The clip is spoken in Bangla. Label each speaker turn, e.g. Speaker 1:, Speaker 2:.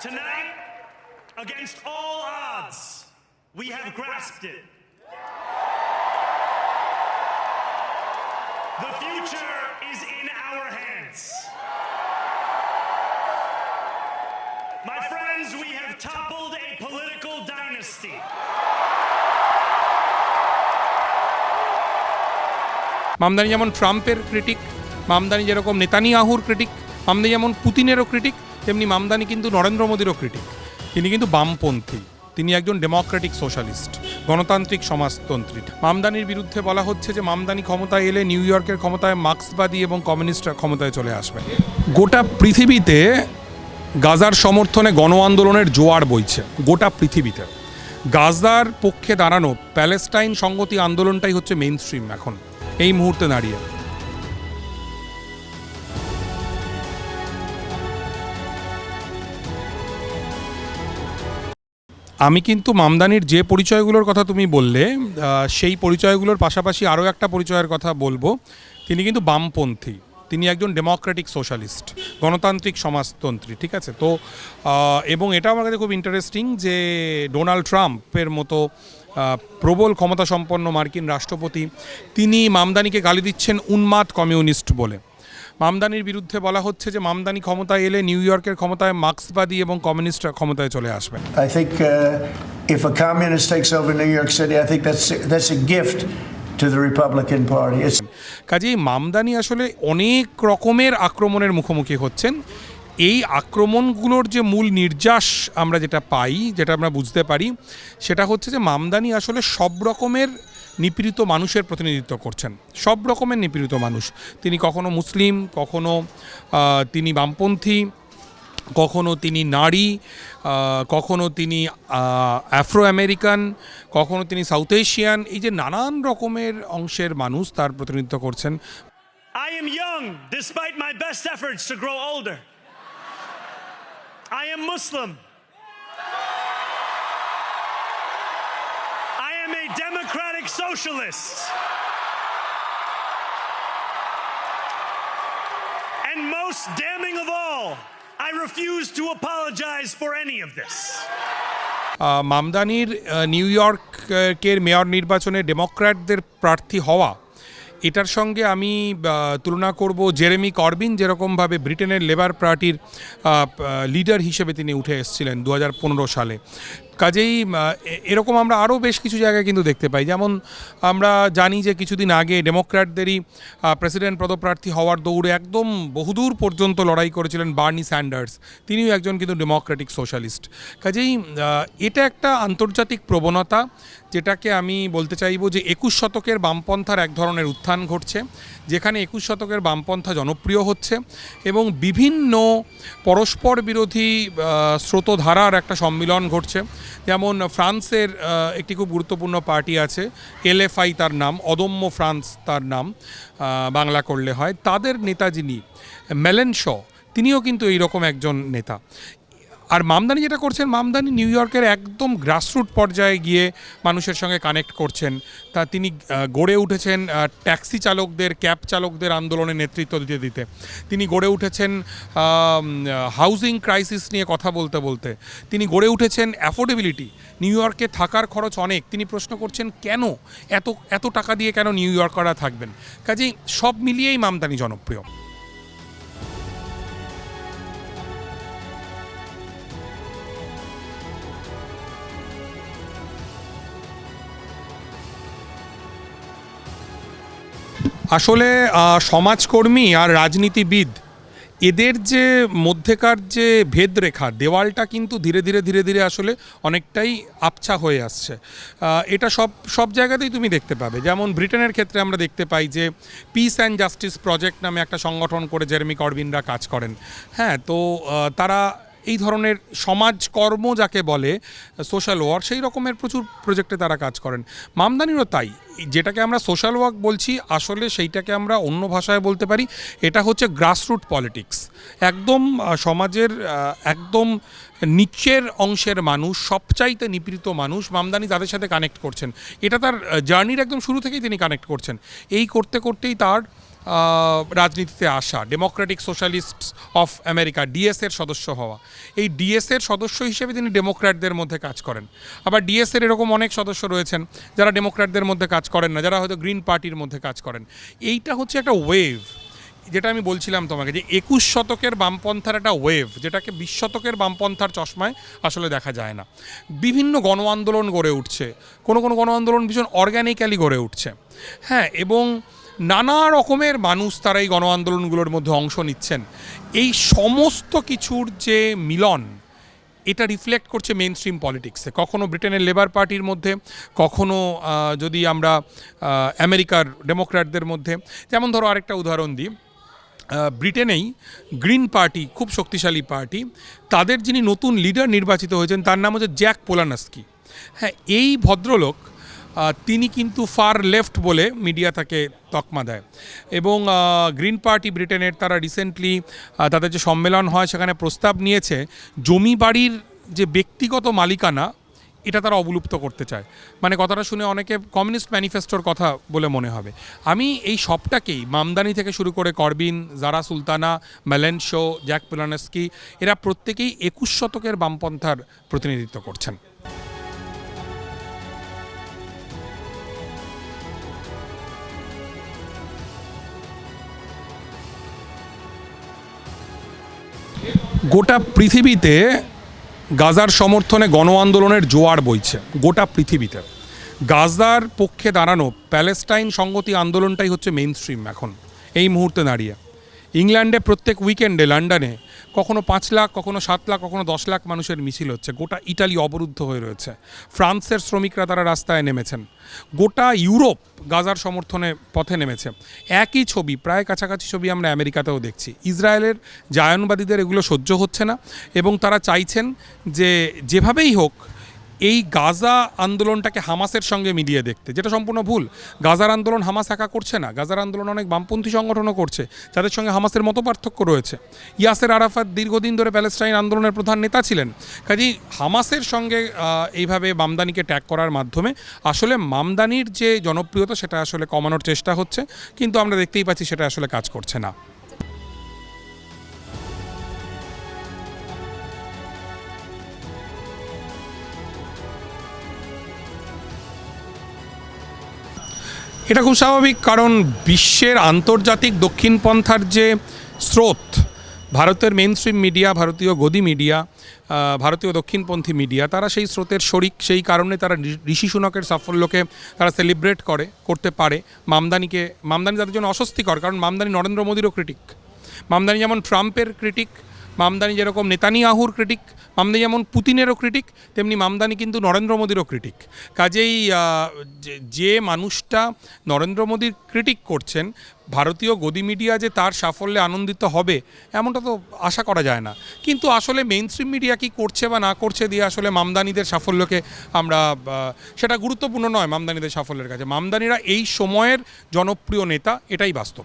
Speaker 1: Tonight, against all odds, we have grasped it. The future is in our hands. My friends, we have toppled a political dynasty.
Speaker 2: Mamdani যেমন ট্রাম্পের ক্রিটিক মামদানি যেরকম নেতানিয়াহুর ক্রিটিক মামদানি যেমন পুতিনেরও ক্রিটিক তেমনি মামদানি কিন্তু নরেন্দ্র মোদীরও ক্রিটিক তিনি কিন্তু বামপন্থী। তিনি একজন ডেমোক্রেটিক সোশ্যালিস্ট গণতান্ত্রিক সমাজতন্ত্রী। মামদানির বিরুদ্ধে বলা হচ্ছে যে মামদানি ক্ষমতায় এলে নিউ ইয়র্কের ক্ষমতায় মার্ক্সবাদী এবং কমিউনিস্টরা ক্ষমতায় চলে আসবে। গোটা পৃথিবীতে গাজার সমর্থনে গণ আন্দোলনের জোয়ার বইছে, গোটা পৃথিবীতে। গাজার পক্ষে দাঁড়ানো প্যালেস্টাইন সংগতি আন্দোলনটাই হচ্ছে মেইন স্ট্রিম এখন। এই মুহূর্তে দাঁড়িয়ে। আমি কিন্তু মামদানির যে পরিচয়গুলোর কথা তুমি বললে সেই পরিচয়গুলোর পাশাপাশি আরও একটা পরিচয়ের কথা বলব। তিনি কিন্তু বামপন্থী। তিনি একজন ডেমোক্রেটিক সোশ্যালিস্ট, গণতান্ত্রিক সমাজতন্ত্রী, ঠিক আছে? তো এবং এটা আমার কাছে খুব ইন্টারেস্টিং যে ডোনাল্ড ট্রাম্পের মতো প্রবল ক্ষমতা সম্পন্ন মার্কিন রাষ্ট্রপতি, তিনি মামদানিকে গালি দিচ্ছেন উন্মাদ কমিউনিস্ট বলে। মামদানির বিরুদ্ধে বলা হচ্ছে যে মামদানি ক্ষমতায় এলে নিউ ইয়র্কের ক্ষমতায় মার্ক্সবাদী এবং কমিউনিস্টরা ক্ষমতায় চলে আসবেন
Speaker 3: I think uh, if a communist takes over New York City, I think that's that's a gift to the Republican Party. It's
Speaker 2: কাজেই মামদানি আসলে অনেক রকমের আক্রমণের মুখোমুখি হচ্ছেন এই আক্রমণগুলোর যে মূল নির্যাস আমরা যেটা পাই যেটা আমরা বুঝতে পারি সেটা হচ্ছে যে মামদানি আসলে সব রকমের নিপীড়িত মানুষের প্রতিনিধিত্ব করছেন সব রকমের নিপীড়িত মানুষ তিনি কখনো মুসলিম, কখনো তিনি বামপন্থী, কখনো তিনি নারী কখনো তিনি অ্যাফ্রো আমেরিকান কখনো তিনি সাউথ এশিয়ান এই যে নানান রকমের অংশের মানুষ তার প্রতিনিধিত্ব করছেন
Speaker 1: I am young, despite my best efforts to grow older. I am Muslim. Am a democratic socialist. And most damning of all, I refuse to apologize for any of this.
Speaker 2: মামদানির নিউ ইয়র্কের মেয়র নির্বাচনে ডেমোক্র্যাটদের প্রার্থী হওয়া এটার সঙ্গে আমি তুলনা করব জেরেমি করবিন যেরকমভাবে ব্রিটেনের লেবার পার্টির লিডার হিসেবে তিনি উঠে এসেছিলেন দু হাজার পনেরো সালে কাজেই এরকম আমরা আরও বেশ কিছু জায়গায় কিন্তু দেখতে পাই। যেমন আমরা জানি যে কিছুদিন আগে ডেমোক্র্যাটদেরই প্রেসিডেন্ট পদপ্রার্থী হওয়ার দৌড়ে একদম বহুদূর পর্যন্ত লড়াই করেছিলেন বার্নি স্যান্ডার্স। তিনিও একজন কিন্তু ডেমোক্রেটিক সোশ্যালিস্ট। কাজেই এটা একটা আন্তর্জাতিক প্রবণতা যেটাকে আমি বলতে চাইব যে একুশ শতকের বামপন্থার এক ধরনের উত্থান ঘটছে, যেখানে একুশ শতকের বামপন্থা জনপ্রিয় হচ্ছে এবং বিভিন্ন পরস্পর বিরোধী স্রোতধারার একটা সম্মিলন ঘটছে। যেমন ফ্রান্সের একটি খুব গুরুত্বপূর্ণ পার্টি আছে, এলএফআই তার নাম, অদম্য ফ্রান্স তার নাম বাংলা করলে হয়। তাদের নেতা যিনি মেলেন শ তিনিও কিন্তু এইরকম একজন নেতা। আর মামদানি যেটা করছেন, মামদানি নিউ ইয়র্কের একদম গ্রাসরুট পর্যায়ে গিয়ে মানুষের সঙ্গে কানেক্ট করছেন। তা তিনি গড়ে উঠেছেন ট্যাক্সি চালকদের ক্যাব চালকদের আন্দোলনে নেতৃত্ব দিতে দিতে। তিনি গড়ে উঠেছেন হাউজিং ক্রাইসিস নিয়ে কথা বলতে বলতে। তিনি গড়ে উঠেছেন অ্যাফোর্ডেবিলিটি নিউ ইয়র্কে থাকার খরচ অনেক। তিনি প্রশ্ন করছেন, কেন? এত এত টাকা দিয়ে কেন নিউ ইয়র্কাররা থাকবেন? কাজেই সব মিলিয়েই মামদানি জনপ্রিয়। আসলে সমাজকর্মী আর রাজনীতিবিদ, এদের যে মধ্যেকার যে ভেদরেখা, দেওয়ালটা কিন্তু ধীরে ধীরে ধীরে ধীরে আসলে অনেকটাই আবছা হয়ে আসছে। এটা সব সব জায়গাতেই তুমি দেখতে পাবে। যেমন ব্রিটেনের ক্ষেত্রে আমরা দেখতে পাই যে পিস অ্যান্ড জাস্টিস প্রজেক্ট নামে একটা সংগঠন করে জেরেমি করবিনরা কাজ করেন। হ্যাঁ তো তারা এই ধরনের সমাজকর্ম যাকে বলে সোশ্যাল ওয়ার্ক সেই রকমের প্রচুর প্রজেক্টে তারা কাজ করেন। মামদানিরও তাই। যেটাকে আমরা সোশ্যাল ওয়ার্ক বলছি, আসলে সেইটাকে আমরা অন্য ভাষায় বলতে পারি, এটা হচ্ছে গ্রাসরুট পলিটিক্স একদম সমাজের একদম নিচের অংশের মানুষ, সবচাইতে নিপীড়িত মানুষ মামদানি তাদের সাথে কানেক্ট করছেন। এটা তার জার্নির একদম শুরু থেকেই তিনি কানেক্ট করছেন। এই করতে করতেই তার রাজনীতিতে আসা ডেমোক্রেটিক সোশ্যালিস্ট অফ আমেরিকা ডিএসের সদস্য হওয়া। এই ডিএসের সদস্য হিসেবে তিনি ডেমোক্র্যাটদের মধ্যে কাজ করেন। আবার ডিএসের এরকম অনেক সদস্য রয়েছেন যারা ডেমোক্র্যাটদের মধ্যে কাজ করেন না, যারা হয়তো গ্রিন পার্টির মধ্যে কাজ করেন। এইটা হচ্ছে একটা ওয়েভ যেটা আমি বলছিলাম তোমাকে যে একুশ শতকের বামপন্থার একটা ওয়েভ যেটাকে বিশ শতকের বামপন্থার চশমায় আসলে দেখা যায় না। বিভিন্ন গণ আন্দোলন গড়ে উঠছে। কোনো কোনো গণ আন্দোলন ভীষণ অর্গ্যানিক্যালি গড়ে উঠছে। হ্যাঁ এবং নানা রকমের মানুষ তারা এই গণ আন্দোলনগুলোর মধ্যে অংশ নিচ্ছেন। এই সমস্ত কিছুর যে মিলন, এটা রিফ্লেক্ট করছে মেন স্ট্রিম পলিটিক্সে কখনো ব্রিটেনের লেবার পার্টির মধ্যে, কখনো যদি আমরা আমেরিকার ডেমোক্র্যাটদের মধ্যে। যেমন ধরো আরেকটা উদাহরণ দিই। ব্রিটেনেই গ্রিন পার্টি খুব শক্তিশালী পার্টি, তাদের যিনি নতুন লিডার নির্বাচিত হয়েছেন, তার নাম হচ্ছে জ্যাক পোলানাস্কি হ্যাঁ এই ভদ্রলোক তিনি কিন্তু ফার লেফট বলে মিডিয়া তাকে তকমা দেয়। এবং গ্রিন পার্টি ব্রিটেনের তারা রিসেন্টলি তাদের যে সম্মেলন হয় সেখানে প্রস্তাব নিয়েছে, জমি বাড়ির যে ব্যক্তিগত মালিকানা, এটা তারা অবলুপ্ত করতে চায়। মানে কথাটা শুনে অনেকে কমিউনিস্ট ম্যানিফেস্টোর কথা বলে মনে হবে। আমি এই সবটাকেই, মামদানি থেকে শুরু করে Corbyn, Zarah Sultana Melenchon Zack Polanski, এরা প্রত্যেকেই একুশ শতকের বামপন্থার প্রতিনিধিত্ব করছেন। গোটা পৃথিবীতে গাজার সমর্থনে গণ আন্দোলনের জোয়ার বইছে, গোটা পৃথিবীতে। গাজার পক্ষে দাঁড়ানো প্যালেস্টাইন সংগতি আন্দোলনটাই হচ্ছে মেইন স্ট্রিম এখন, এই মুহূর্তে দাঁড়িয়ে। ইংল্যান্ডে প্রত্যেক উইকেন্ডে লন্ডনে কখনো পাঁচ লাখ, কখনো সাত লাখ, কখনো দশ লাখ মানুষের মিছিল হচ্ছে। গোটা ইটালি অবরুদ্ধ হয়ে রয়েছে। ফ্রান্সের শ্রমিকরা তারা রাস্তায় নেমেছেন। গোটা ইউরোপ গাজার সমর্থনে পথে নেমেছে। একই ছবি, প্রায় কাছাকাছি ছবি আমরা আমেরিকাতেও দেখছি। ইসরায়েলের জায়নবাদীদের এগুলো সহ্য হচ্ছে না এবং তারা চাইছেন যে যেভাবেই হোক এই গাজা আন্দোলনটাকে হামাসের সঙ্গে মিলিয়ে দেখতে, যেটা সম্পূর্ণ ভুল। গাজার আন্দোলন হামাস একা করছে না। গাজার আন্দোলন অনেক বামপন্থী সংগঠনও করছে, যাদের সঙ্গে হামাসের মতো পার্থক্য রয়েছে। ইয়াসের আরাফাত দীর্ঘদিন ধরে প্যালেস্টাইন আন্দোলনের প্রধান নেতা ছিলেন। কাজেই হামাসের সঙ্গে এইভাবে মামদানিকে ট্যাগ করার মাধ্যমে আসলে মামদানির যে জনপ্রিয়তা, সেটা আসলে কমানোর চেষ্টা হচ্ছে। কিন্তু আমরা দেখতেই পাচ্ছি সেটা আসলে কাজ করছে না। এটা খুব স্বাভাবিক কারণ বিশ্বের আন্তর্জাতিক দক্ষিণপন্থার যে স্রোত, ভারতের মেন স্ট্রিম মিডিয়া ভারতীয় গদি মিডিয়া ভারতীয় দক্ষিণপন্থী মিডিয়া তারা সেই স্রোতের শরিক, সেই কারণে তারা ঋষি সুনকের সাফল্যকে তারা সেলিব্রেট করে, করতে পারে। মামদানিকে, মামদানি তাদের জন্য অস্বস্তিকর, কারণ মামদানি নরেন্দ্র মোদীরও ক্রিটিক মামদানি যেমন ট্রাম্পের ক্রিটিক মামদানি যেরকম নেতানিয়াহুর ক্রিটিক মামদানি যেমন পুতিনেরও ক্রিটিক তেমনি মামদানি কিন্তু নরেন্দ্র মোদীরও ক্রিটিক কাজেই যে- মানুষটা নরেন্দ্র মোদীর ক্রিটিক করছেন, ভারতীয় গদি মিডিয়া যে তার সাফল্যে আনন্দিত হবে, এমনটা তো আশা করা যায় না। কিন্তু আসলে মেইন স্ট্রিম মিডিয়া কি করছে বা না করছে দিয়ে আসলে মামদানিদের সাফল্যকে আমরা সেটা গুরুত্বপূর্ণ নয় মামদানিদের সাফল্যের কাছে। মামদানিরা এই সময়ের জনপ্রিয় নেতা, এটাই বাস্তব।